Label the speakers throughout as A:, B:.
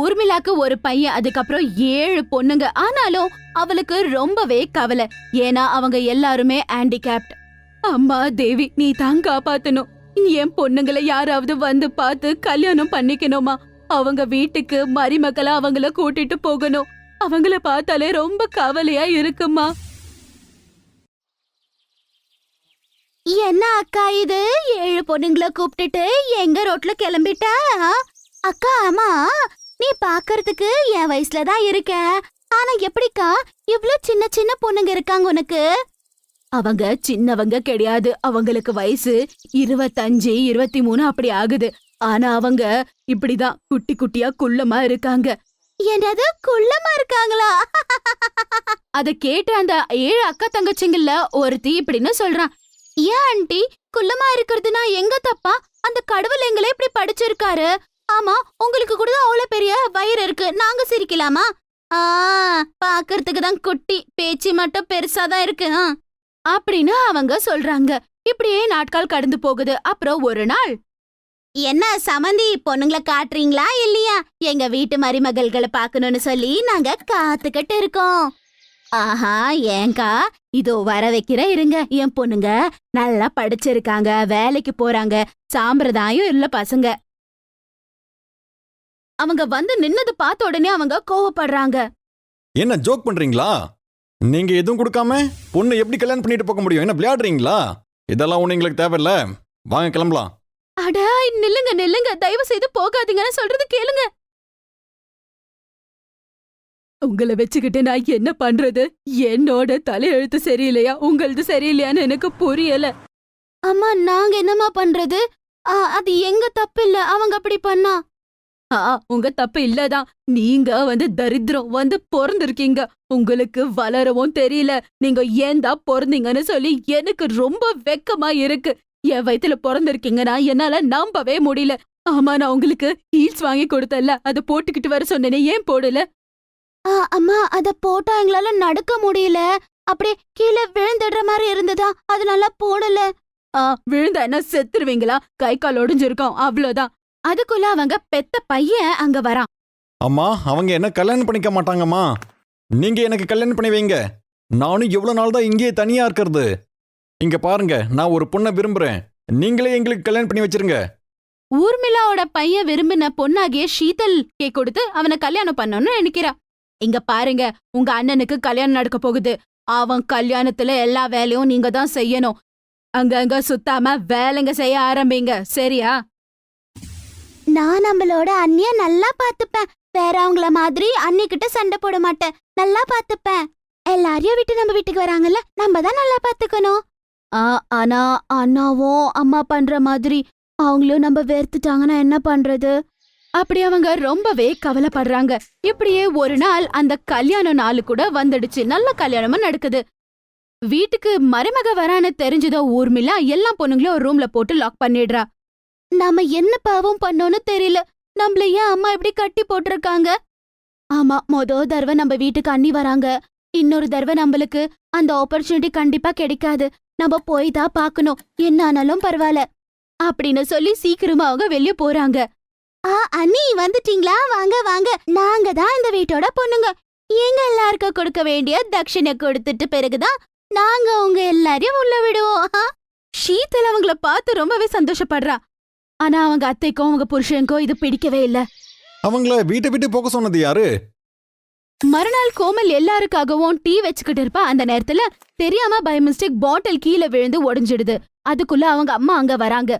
A: ஊர்மிளாக்கு ஒரு பையன் அதுக்கப்புறம் ஏழு பொண்ணுங்க. ஆனாலும் அவளுக்கு ரொம்பவே கவலை. ஏன்னா அவங்க எல்லாருமே ஹேண்டிகேப்ட் அம்மா தேவி நீ தான் காப்பாத்தணும். என் பொண்ணுங்களை யாராவது வந்து பார்த்து கல்யாணம் பண்ணிக்கணுமா? அவங்க வீட்டுக்கு மருமக்களா அவங்கள கூட்டிட்டு போகணும். அவங்கள பார்த்தாலே ரொம்ப கவலையா இருக்குமா? என்ன அக்கா இது? ஏழு பொண்ணுங்கள கூப்பிட்டுட்டு எங்க ரோட்ல கிளம்பிட்ட? அக்கா அம்மா நீ பாக்குறதுக்கு என் வயசுல தான் இருக்க. ஆனா எப்படிக்கா இவ்ளோ சின்ன சின்ன பொண்ணுங்க இருக்காங்க உனக்கு? அவங்க சின்னவங்க கிடையாது. அவங்களுக்கு வயசு இருபத்தஞ்சு இருபத்தி மூணு அப்படி ஆகுது. ஆனா அவங்க இப்படிதான் குட்டி குட்டியா குள்ளமா இருக்காங்க. என்னது குள்ளமா இருக்காங்களா? அத கேட்ட அந்த ஏழு அக்கா தங்கச்சிங்கல்ல ஒருத்தி இப்படின்னு சொல்றான் ஏன் ஆண்டி குள்ளமா இருக்கிறதுனா எங்க தப்பா? அந்த கடவுள் எங்களை இப்படி படிச்சிருக்காரு. ஆமா உங்களுக்கு கூட அவ்வளவு பெரிய வயிறு இருக்கு. நாங்க சிரிக்கலாமா? ஆ பாக்குறதுக்கு தான் குட்டி. பேச்சு மட்டும் பெருசா தான் இருக்கு. ஆ. அப்படின்னு அவங்க சொல்றாங்க. இப்படியே நாட்கள் கடந்து போகுது. அப்புறம் ஒரு நாள். என்ன சமந்தி பொண்ணுங்களை காட்டுறீங்களா இல்லையா? எங்க வீட்டு மருமகள்களை பார்க்கணும்னு சொல்லி நாங்க காத்துக்கிட்டு இருக்கோம். ஆஹா ஏங்கா இதோ வர வைக்கிற இருங்க. என் பொண்ணுங்க நல்லா படிச்சிருக்காங்க வேலைக்கு போறாங்க. சாம்பிரதாயம் இல்ல பசங்க. அவங்க வந்து நின்னது பார்த்த உடனே அவங்க கோவப்படுறாங்க.
B: என்ன ஜோக் பண்றீங்களா? நீங்க எதுவும் கொடுக்காம பொண்ணு எப்படி கல்யாணம் பண்ணிட்டு போக முடியும்? என்ன விளையாடுறீங்களா? இதெல்லாம் ஒண்ணு எங்களுக்கு தேவையில்ல. வாங்க கிளம்பலாம்.
A: அட நில்லுங்க நில்லுங்க. தயவு செய்து போகாதீங்கன்னு சொல்றது கேளுங்க. உங்களை வச்சுக்கிட்டு நான் என்ன பண்றது? என்னோட தலையெழுத்து சரியில்லையா? உங்களது சரியில்லையான்னு எனக்கு புரியல. அம்மா நாங்க என்னம்மா பண்றது? ஆ, அது எங்க தப்பு இல்ல அவங்க அப்படி பண்ணா. ஆ உங்க தப்பு இல்லதான் நீங்க வந்து தரித்திரம் வந்து பிறந்திருக்கீங்க. உங்களுக்கு வளரவும் தெரியல. நீங்க ஏன்டா பிறந்தீங்கன்னு சொல்லி எனக்கு ரொம்ப வெக்கமா இருக்கு. என் வயித்துல பிறந்திருக்கீங்கன்னா என்னால நம்பவே முடியல. ஆமா நான் உங்களுக்கு ஹீல்ஸ் வாங்கி கொடுத்தல அத போட்டுக்கிட்டு வர சொன்னேனே ஏன் போடல? அம்மா அத போட்டா எங்களால நடக்க முடியல. அப்படியே கீழே விழுந்துடுற மாதிரி இருந்ததா? அதனால போடல. ஆ விழுந்தா என்ன செத்துருவீங்களா? கை கால் ஒடிஞ்சிருக்கோம். அவ்வளவுதான். அதுக்குள்ள அவங்க பெத்த பையன் அங்க வரான்.
B: அம்மா அவங்க என்ன கல்யாணம் பண்ணிக்க மாட்டாங்கம்மா? நீங்க எனக்கு கல்யாணம் பண்ணி வைங்க. நானும் எவ்வளவு நாள் தான் இங்கேயே தனியா இருக்கிறது. இங்க பாருங்க நான் ஒரு பொண்ணை விரும்புறேன். நீங்களே எங்களுக்கு கல்யாணம் பண்ணி வச்சிருங்க.
A: ஊர்மிளாவோட பையன் விரும்பின பொண்ணாகிய ஷீதல் கே கொடுத்து அவனை கல்யாணம் பண்ணணும்னு நினைக்கிறா. இங்க பாருங்க உங்க அண்ணனுக்கு கல்யாணம் நடக்க போகுது. அவன் கல்யாணத்துல எல்லா வேலையும் நீங்க தான் செய்யணும். அங்கங்க சுத்தாம வேலைங்க செய்ய ஆரம்பிங்க. சரியா? நான் நம்மளோட அண்ணிய நல்லா பாத்துப்பேன் வேற அவங்கள மாதிரி அண்ணி கிட்ட சண்டை போட மாட்டேன். நல்லா பாத்துப்பேன் எல்லாரையும் விட்டு நம்ம வீட்டுக்கு வராங்கல்ல நம்ம தான் நல்லா பாத்துக்கணும் ஆனா அண்ணாவும் அம்மா பண்ற மாதிரி அவங்களும் நம்ம வெறுத்துட்டாங்கன்னா என்ன பண்றது? அப்படி அவங்க ரொம்பவே கவலைப்படுறாங்க. இப்படியே ஒரு நாள் அந்த கல்யாண நாள் கூட வந்துடுச்சு. நல்ல கல்யாணமும் நடக்குது. வீட்டுக்கு மருமக வரான்னு தெரிஞ்சதோ ஊர்மிளா எல்லா பொண்ணுங்களும் ஒரு ரூம்ல போட்டு லாக் பண்ணிடுறா. நாம என்ன பாவம் பண்ணோம்னு தெரியல. நம்மள ஏன் அம்மா இப்படி கட்டி போட்டிருக்காங்க? ஆமா மொத தடவை நம்ம வீட்டுக்கு அண்ணி வராங்க. இன்னொரு தடவை நம்மளுக்கு அந்த ஆப்பர்ச்சுனிட்டி கண்டிப்பா கிடைக்காது. நம்ம போய் தான் பார்க்கணும். என்ன ஆனாலும் பரவாயில்ல. அப்படின்னு சொல்லி சீக்கிரமா அவங்க வெளிய போறாங்க. ஆ அண்ணி வந்துட்டீங்களா? வாங்க வாங்க. நாங்க தான் இந்த வீட்டோட பொண்ணுங்க. எங்க எல்லாருக்கும் கொடுக்க வேண்டிய தட்சிணை கொடுத்துட்டு பிறகுதான் நாங்க உங்க எல்லாரையும் உள்ள விடுவோம். ஷீதல் அவங்கள பார்த்து ரொம்பவே சந்தோஷப்படுறா. ஆனா அவங்க அத்தைக்கும் அவங்க புருஷனுக்கும் இது பிடிக்கவே இல்ல.
B: அவங்கள வீட்டை விட்டு போக சொன்னது யாரு?
A: மறுநாள் கோமல் எல்லாருக்காகவும் டீ வச்சுக்கிட்டு இருப்பா. அந்த நேரத்துல தெரியாம பை மிஸ்டேக் பாட்டில் கீழே விழுந்து உடைஞ்சிடுது அதுக்குள்ள அவங்க அம்மா அங்க வராங்க.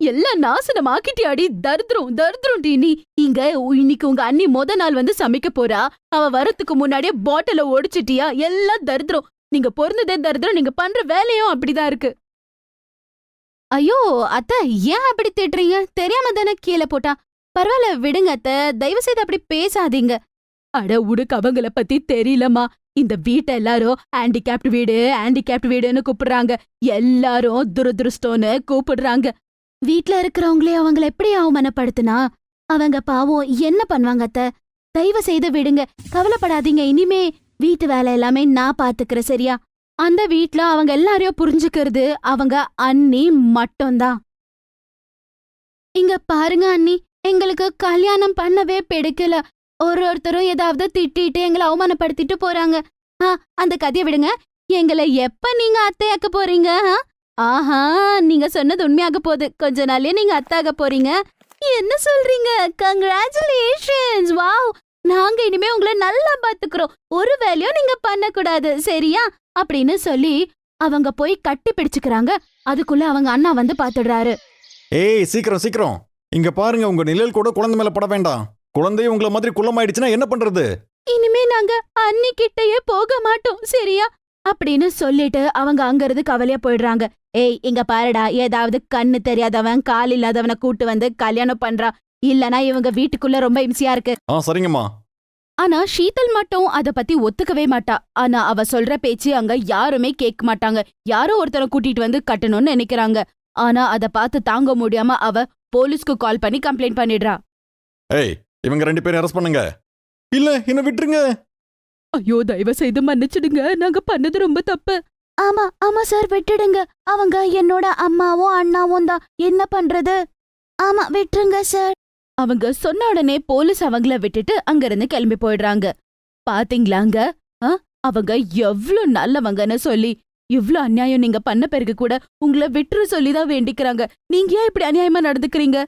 A: எல்லாம் நாசனம் ஆக்கிட்டியாடி. தரித்திரம் தரித்திரம் டி. நீ இங்க இன்னைக்கு உங்க அண்ணி முத நாள் வந்து சமைக்க போறா. அவ வரத்துக்கு முன்னாடியே பாட்டில ஒடிச்சிட்டியா? எல்லாம் தரித்திரம். நீங்க பொறந்ததே தரித்திரம். நீங்க பண்ற வேலையும் அப்படிதான் இருக்கு. ஐயோ அத்தை ஏன் அப்படி திட்டுறீங்க? தெரியாம தானே கீழே போட்டா. பரவாயில்ல விடுங்க அத்தை. தயவு செய்து அப்படி பேசாதீங்க. அட உடுக்கு அவங்கள பத்தி தெரியலம்மா. இந்த வீட்டை எல்லாரும் ஹேண்டிகேப்ட் வீடு ஹேண்டிகேப்ட் வீடுன்னு கூப்பிடுறாங்க. எல்லாரும் துரதுருஷ்டோன்னு கூப்பிடுறாங்க. வீட்ல இருக்கிறவங்களே அவங்கள எப்படி அவமானப்படுத்தினா? அவங்க பாவம் என்ன பண்ணுவாங்க அத்த? தயவு செய்து விடுங்க. கவலைப்படாதீங்க. இனிமே வீட்டு வேலை எல்லாமே நான் பாத்துக்கிறேன் சரியா? அந்த வீட்ல அவங்க எல்லாரையும் புரிஞ்சுக்கிறது அவங்க அண்ணி மட்டும்தான். இங்க பாருங்க அண்ணி எங்களுக்கு கல்யாணம் பண்ணவே பிடிக்கல. ஒரு ஒருத்தரும் ஏதாவது திட்டிட்டு எங்களை அவமானப்படுத்திட்டு போறாங்க. ஆ அந்த கதையை விடுங்க. எங்களை எப்ப நீங்க அத்தையாக்க போறீங்க? ஆ? ஆஹா நீங்க சொன்னது உண்மையாக போகுது. கொஞ்ச நாளே நீங்க அத்தாக போறீங்க. என்ன சொல்றீங்க? கங்க்ராச்சுலேஷன்ஸ் வாவ் நாங்க இனிமே உங்களை நல்லா பாத்துக்கிறோம் ஒரு வேலையும் நீங்க பண்ணக்கூடாது. சரியா? அப்படின்னு சொல்லி அவங்க போய் கட்டி பிடிச்சுக்கிறாங்க. அதுக்குள்ள அவங்க அண்ணா வந்து பாத்துடுறாரு.
B: ஏய் சீக்கிரம் சீக்கிரம். இங்க பாருங்க உங்க நிழல் கூட குழந்தை மேல பட வேண்டாம். குழந்தை உங்களை மாதிரி குள்ளமாயிடுச்சுன்னா என்ன பண்றது?
A: இனிமே நாங்க அண்ணி கிட்டயே போக மாட்டோம் சரியா? அப்படின்னு சொல்லிட்டு அவங்க அங்க இருந்து கவலையா போயிடுறாங்க. ஏய் இங்க பாருடா ஏதாவது கண்ணு தெரியாதவன் கால் இல்லாதவனை கூட்டு வந்து கல்யாணம் பண்றா இல்லனா இவங்க வீட்டுக்குள்ள ரொம்ப இம்சியா இருக்கு.
B: ஆ சரிங்கம்மா.
A: ஆனா ஷீதல் மட்டும் அத பத்தி ஒத்துக்கவே மாட்டா. ஆனா அவ சொல்ற பேச்சு அங்க யாருமே கேட்க மாட்டாங்க. யாரோ ஒருத்தரை கூட்டிட்டு வந்து கட்டணும்னு நினைக்கிறாங்க. ஆனா அத பார்த்து தாங்க முடியாம அவ போலீஸ்க்கு கால் பண்ணி கம்ப்ளைண்ட் பண்ணிடுறா.
B: ஏய் இவங்க ரெண்டு பேரும் அரெஸ்ட் பண்ணுங்க. இல்ல என்ன விட்டுருங்க.
A: ஐயோ தயவு செய்து மன்னிச்சிடுங்க. நாங்க பண்ணது ரொம்ப தப்பு. ஆமா ஆமா சார் விட்டுடுங்க. அவங்க என்னோட அம்மாவும் அண்ணாவும் தான். என்ன பண்றது? ஆமா விட்டுருங்க சார் அவங்க சொன்ன உடனே போலீஸ் அவங்கள விட்டுட்டு அங்க இருந்து கிளம்பி போயிடுறாங்க. பாத்தீங்களாங்க? ஆ? அவங்க எவ்ளோ நல்லவங்கன்னு சொல்லி இவ்ளோ அநியாயம் நீங்க பண்ண பிறகு கூட உங்களை விட்டுரு சொல்லி தான் வேண்டிக்கிறாங்க. நீங்க ஏன் இப்படி அநியாயமா நடந்துக்கிறீங்க?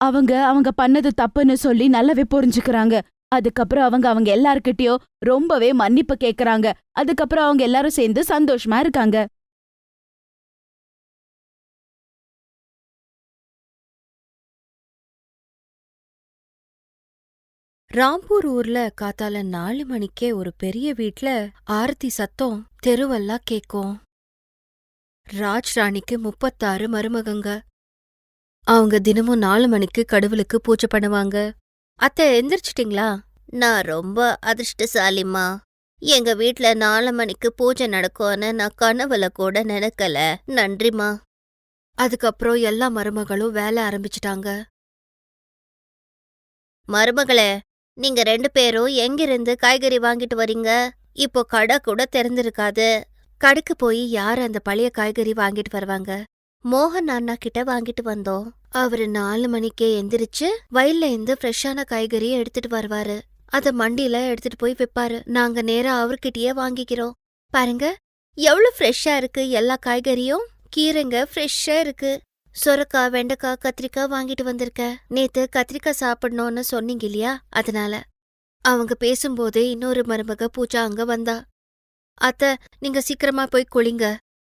A: அவங்க அவங்க பண்ணது தப்புன்னு சொல்லி நல்லாவே புரிஞ்சுக்கிறாங்க. அதுக்கப்புறம் அவங்க அவங்க எல்லார்கிட்டயும் ரொம்பவே மன்னிப்பு கேக்குறாங்க. அதுக்கப்புறம் அவங்க எல்லாரும் சேர்ந்து சந்தோஷமா இருக்காங்க.
C: ராம்பூர் ஊர்ல காத்தால நாலு மணிக்கே ஒரு பெரிய வீட்ல ஆரத்தி சத்தம் தெருவெல்லாம் கேக்கும். ராஜ் ராணிக்கு முப்பத்தாறு மருமகங்க. அவங்க தினமும் நாலு மணிக்கு கடவுளுக்கு பூஜை பண்ணுவாங்க. அத்தை எந்திரிச்சிட்டிங்களா? நான் ரொம்ப அதிர்ஷ்டசாலிம்மா. எங்க வீட்ல நாலு மணிக்கு பூஜை நடக்கும்னு நான் கனவுல கூட நினைக்கல. நன்றிம்மா. அதுக்கப்புறம் எல்லா மருமகளும் வேலை ஆரம்பிச்சிட்டாங்க. மருமகளே நீங்க ரெண்டு பேரும் எங்கிருந்து காய்கறி வாங்கிட்டு வரீங்க இப்போ கடை கூட திறந்திருக்காது. கடைக்கு போய் யார் அந்த பழைய காய்கறி வாங்கிட்டு வருவாங்க? மோகன் அண்ணா கிட்ட வாங்கிட்டு வந்தோம். அவரு நாலு மணிக்கே எந்திரிச்சு வயல்ல இருந்து ஃப்ரெஷ்ஷான காய்கறியை எடுத்துட்டு வருவாரு. அத மண்டியில எடுத்துட்டு போய் விப்பாரு. நாங்க நேரா அவர்கிட்டயே வாங்கிக்கிறோம். பாருங்க எவ்வளவு ஃப்ரெஷ்ஷா இருக்கு எல்லா காய்கறியும். கீரைங்க ஃப்ரெஷ்ஷா இருக்கு. சொரக்காய் வெண்டைக்காய் கத்திரிக்காய் வாங்கிட்டு வந்திருக்க. நேத்து கத்திரிக்காய் சாப்பிடணும்னு சொன்னீங்க இல்லையா? அதனால. அவங்க பேசும்போதே இன்னொரு மருமக பூஜா அங்க வந்தா. அத்த நீங்க சீக்கிரமா போய் குளிங்க.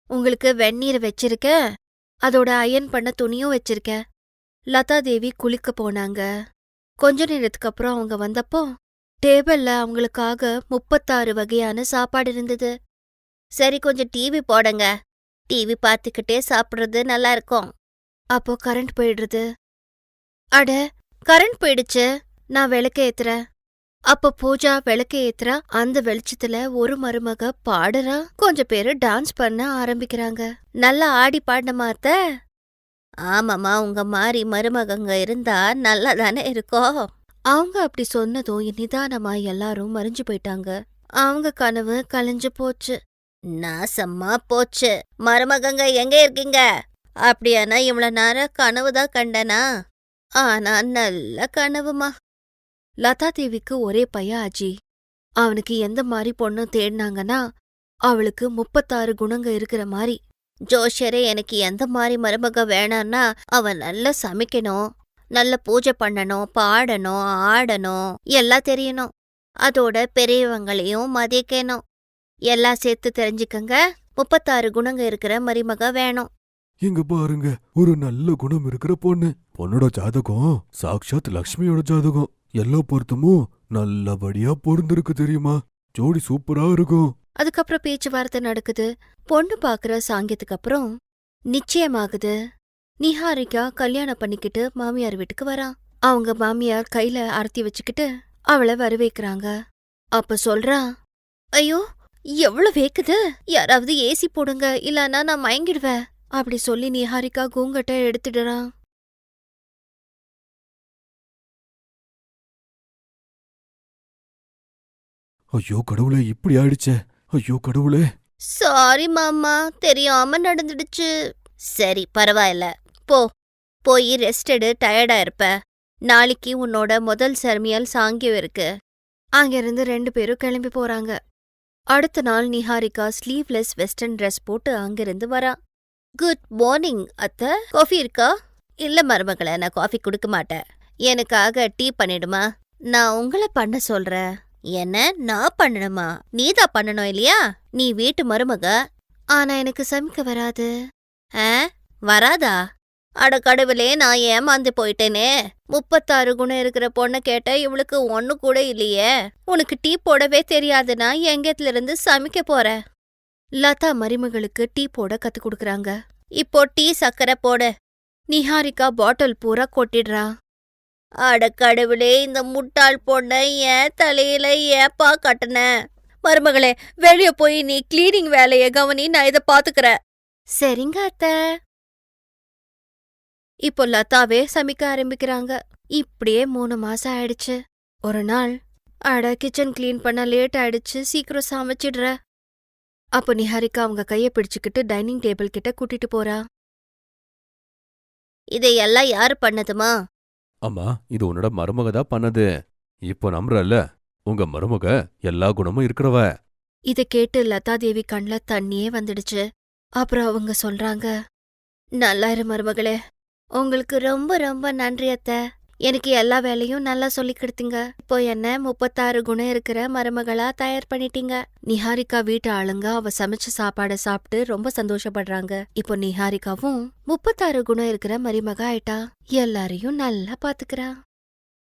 C: உங்களுக்கு வெந்நீர் வச்சிருக்க. அதோட அயன் பண்ண துணியும் வச்சிருக்க. லதா தேவி குளிக்க போனாங்க. கொஞ்ச நேரத்துக்கு அப்புறம் அவங்க வந்தப்போ டேபிள்ல அவங்களுக்காக முப்பத்தாறு வகையான சாப்பாடு இருந்தது. சரி கொஞ்சம் டிவி போடுங்க. டிவி பார்த்துக்கிட்டே சாப்பிட்றது நல்லா இருக்கும். அப்போ கரண்ட் போயிடுறது? அட கரண்ட் போயிடுச்சு. நான் விளக்க ஏத்துறேன். அப்ப பூஜா விளக்க ஏத்துறா அந்த வெளிச்சத்துல ஒரு மருமக பாடுறா. கொஞ்சம் பேரு டான்ஸ் பண்ண ஆரம்பிக்கிறாங்க. நல்லா ஆடி பாடினமாத்த ஆமாமா உங்க மாதிரி மருமகங்க இருந்தா நல்லா தானே இருக்கும் அவங்க அப்படி சொன்னதும் நிதானமா எல்லாரும் மறைஞ்சு போயிட்டாங்க. அவங்க கனவு கலைஞ்சு போச்சு. நாசமா போச்சு. மருமகங்க எங்க இருக்கீங்க? அப்படியானா இவ்வளவு நேரம் கனவு தான் கண்டனா? ஆனா நல்ல கனவுமா. லதா தேவிக்கு ஒரே பையன் அஜி அவனுக்கு எந்த மாதிரி பொண்ணு தேடினாங்கன்னா அவளுக்கு முப்பத்தாறு குணங்க இருக்கிற மாதிரி ஜோஷரே எனக்கு எந்த மாதிரி மருமக வேணான்னா அவன் நல்லா சமைக்கணும் நல்ல பூஜை பண்ணணும் பாடணும் ஆடணும் எல்லாம் தெரியணும். அதோட பெரியவங்களையும் மதிக்கணும். எல்லாம் சேர்த்து தெரிஞ்சுக்கங்க முப்பத்தாறு குணங்க இருக்கிற மருமக வேணும்.
D: இங்க பாருங்க ஒரு நல்ல குணம் இருக்கிற பொண்ணு. பொண்ணோட ஜாதகம் சாக்ஷாத் லக்ஷ்மியோட ஜாதகம். எல்லா பொருத்தமும் நல்லபடியா பொருந்திருக்கு தெரியுமா? ஜோடி சூப்பரா இருக்கும்.
C: அதுக்கப்புறம் பேச்சுவார்த்தை நடக்குது. பொண்ணு பாக்குற சாங்கியத்துக்கு அப்புறம் நிச்சயமாகுது. நிஹாரிகா கல்யாணம் பண்ணிக்கிட்டு மாமியார் வீட்டுக்கு வரா. அவங்க மாமியார் கையில அரத்தி வச்சுக்கிட்டு அவளை வரவேற்கிறாங்க. அப்ப சொல்றா ஐயோ எவ்வளவு வேக்குது? யாராவது ஏசி போடுங்க இல்லனா நான் மயங்கிடுவேன். அப்படி சொல்லி நிஹாரிகா கூங்கட்ட எடுத்துடுறா.
D: ஐயோ கடவுளே இப்படி ஆயிடுச்சே. ஐயோ கடவுளே.
C: சாரி மாமா. தெரியாம நடந்துடுச்சு. சரி பரவாயில்ல. போ. போய் ரெஸ்ட் எடு. டயர்டா இருப்ப. நாளைக்கு உன்னோட முதல் சர்மியல் சாங்கியம் இருக்கு. அங்கிருந்து ரெண்டு பேரும் கிளம்பி போறாங்க. அடுத்த நாள் நிஹாரிகா ஸ்லீவ்லெஸ் வெஸ்டர்ன் ட்ரெஸ் போட்டு அங்கிருந்து வரா. குட் மார்னிங் அத்தை. காஃபி இருக்கா? இல்ல மருமகளை நான் காஃபி கொடுக்க மாட்டேன். எனக்காக டீ பண்ணிடுமா? நான் உங்களை பண்ண சொல்றேன். என்ன? நான் பண்ணணுமா? நீதான் பண்ணணும் இல்லையா? நீ வீட்டு மருமக. ஆனா எனக்கு சமைக்க வராது. ஆ? வராதா? அட கடவுளே நான் ஏமாந்து போயிட்டேனே. முப்பத்தாறு குணம் இருக்கிற பொண்ணை கேட்ட இவளுக்கு ஒண்ணு கூட இல்லையே. உனக்கு டீ போடவே தெரியாதுன்னா எங்கத்துல இருந்து சமைக்க போற லதா மருமகளுக்கு டீ போட கத்துக் கொடுக்கறாங்க. இப்போ டீ சக்கரை போட நிஹாரிகா பாட்டில் பூரா கொட்டிடுறா. அட கடவுளே இந்த முட்டாள் பொண்ணை ஏன் தலையில ஏப்பா கட்டின? மருமகளே வெளிய போய் நீ கிளீனிங் வேலைய கவனி நான் இத பாத்துக்கிறேன். சரிங்க அத்த. இப்போ லதாவே சமைக்க ஆரம்பிக்கிறாங்க. இப்படியே மூணு மாசம் ஆயிடுச்சு. ஒரு நாள் அட கிச்சன் கிளீன் பண்ண லேட் ஆயிடுச்சு. சீக்கிரம் சமைச்சிடுற அப்போ நிஹாரிகா அவங்க கைய பிடிச்சுக்கிட்டு டைனிங் டேபிள் கிட்ட கூட்டிட்டு போறா. இதையெல்லாம் யாரு பண்ணதுமா?
D: அம்மா இது உன்னோட மருமக தான் பண்ணது. இப்போ நம்புறல்ல உங்க மருமக எல்லா குணமும் இருக்கிறவ.
C: இத கேட்டு லதா தேவி கண்ல தண்ணியே வந்துடுச்சு. அப்புறம் அவங்க சொல்றாங்க நல்லா இரு மருமகளே உங்களுக்கு ரொம்ப ரொம்ப நன்றி அத்தை. எனக்கு எல்லா வேலையும் நல்லா சொல்லி கொடுத்தீங்க. இப்போ என்ன முப்பத்தாறு குணம் இருக்கிற மருமகளா தயார் பண்ணிட்டீங்க. நிஹாரிகா வீட்டு ஆளுங்க அவ சமைச்ச சாப்பாடை சாப்பிட்டு ரொம்ப சந்தோஷப்படுறாங்க. இப்போ நிஹாரிகாவும் முப்பத்தாறு குணம் இருக்கிற மருமக ஆயிட்டா. எல்லாரையும் நல்லா பாத்துக்கிறா.